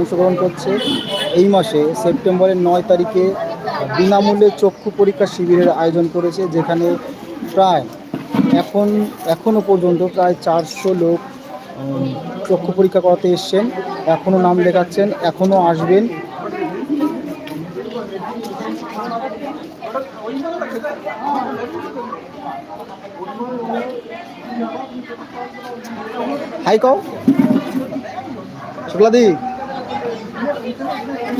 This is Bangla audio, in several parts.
অংশগ্রহণ করছে। এই মাসে সেপ্টেম্বরের নয় তারিখে বিনামূল্যে চক্ষু পরীক্ষা শিবিরের আয়োজন করেছে, যেখানে প্রায় এখন এখনও পর্যন্ত প্রায় চারশো লোক চক্ষু পরীক্ষা করাতে এসছেন। এখনও নাম লেখাচ্ছেন এখনও আসবেন। হাই কও। শুক্লাদি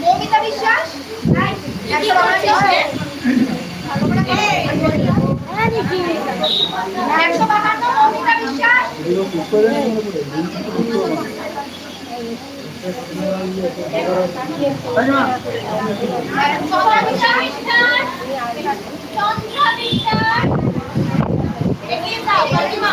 মৌমিতা বিশ্বাস? একশো বাহান্ন মৌমিতা বিশ্বাস। চন্দ্র বিশ্বাস চন্দ্র বিশ্বাস এগিয়ে যাও প্রতিমা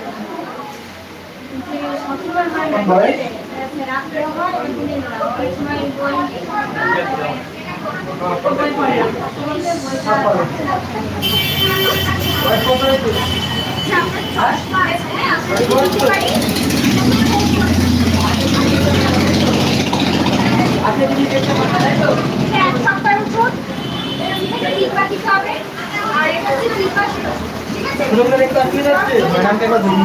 নেন যাও যাও যাও বলুন কি সমস্যা এক সপ্তাহ উঠুন টিকা দিতে হবে। আর এটা হচ্ছে টিকা ঠিক আছে দেখতে অসুবিধা হচ্ছে ম্যাডামকে একবার ধরুন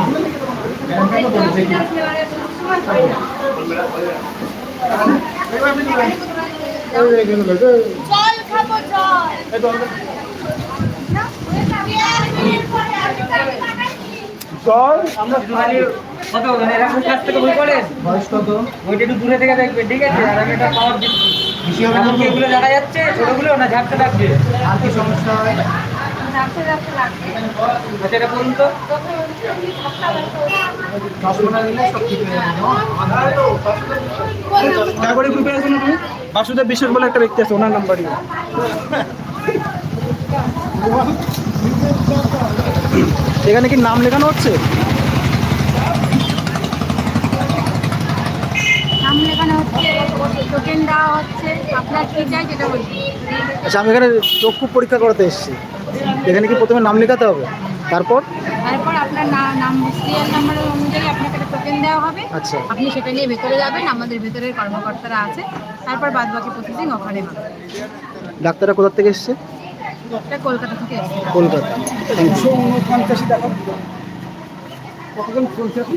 জল? আমরা কত মানে এরকম কাছ থেকে বই পড়েন বয়স কত? ওইটা একটু দূরে থেকে দেখবে ঠিক আছে? আর আমি এটা পাওয়ার দিচ্ছি? এগুলো দেখা যাচ্ছে? ছোটগুলো না ঝাপটা লাগবে আর কি সমস্যা হয়? আচ্ছা এটা বলুন তো। হয়ে বাসুদেব বিশ্বাস বলে একটা ব্যক্তি আছে ওনার নাম্বারই। এখানে কি নাম লেখানো হচ্ছে? নাম লেখানো হচ্ছে টোকেন দেওয়া হচ্ছে আপনার কি চাই যেটা বলছি আচ্ছা আমি এখানে চক্ষু পরীক্ষা করতে এসেছি। এখানে কি প্রথমে নাম লেখাতে হবে? তারপর? তারপর আপনার না- নাম সিরিয়াল নাম্বার অনুযায়ী আপনাকে একটা টোকেন দেওয়া হবে। আচ্ছা। আপনি সেটা নিয়ে ভেতরে যাবেন আমাদের ভেতরের কর্মকর্তারা আছে। তারপর বাদ বাকি প্রসেসিং ওখানে হবে। ডাক্তাররা কোথা থেকে এসছে? এটা কলকাতা থেকে এসেছে। কলকাতা। একশো উনপঞ্চাশি টাকা। কতজন চলছে এখন?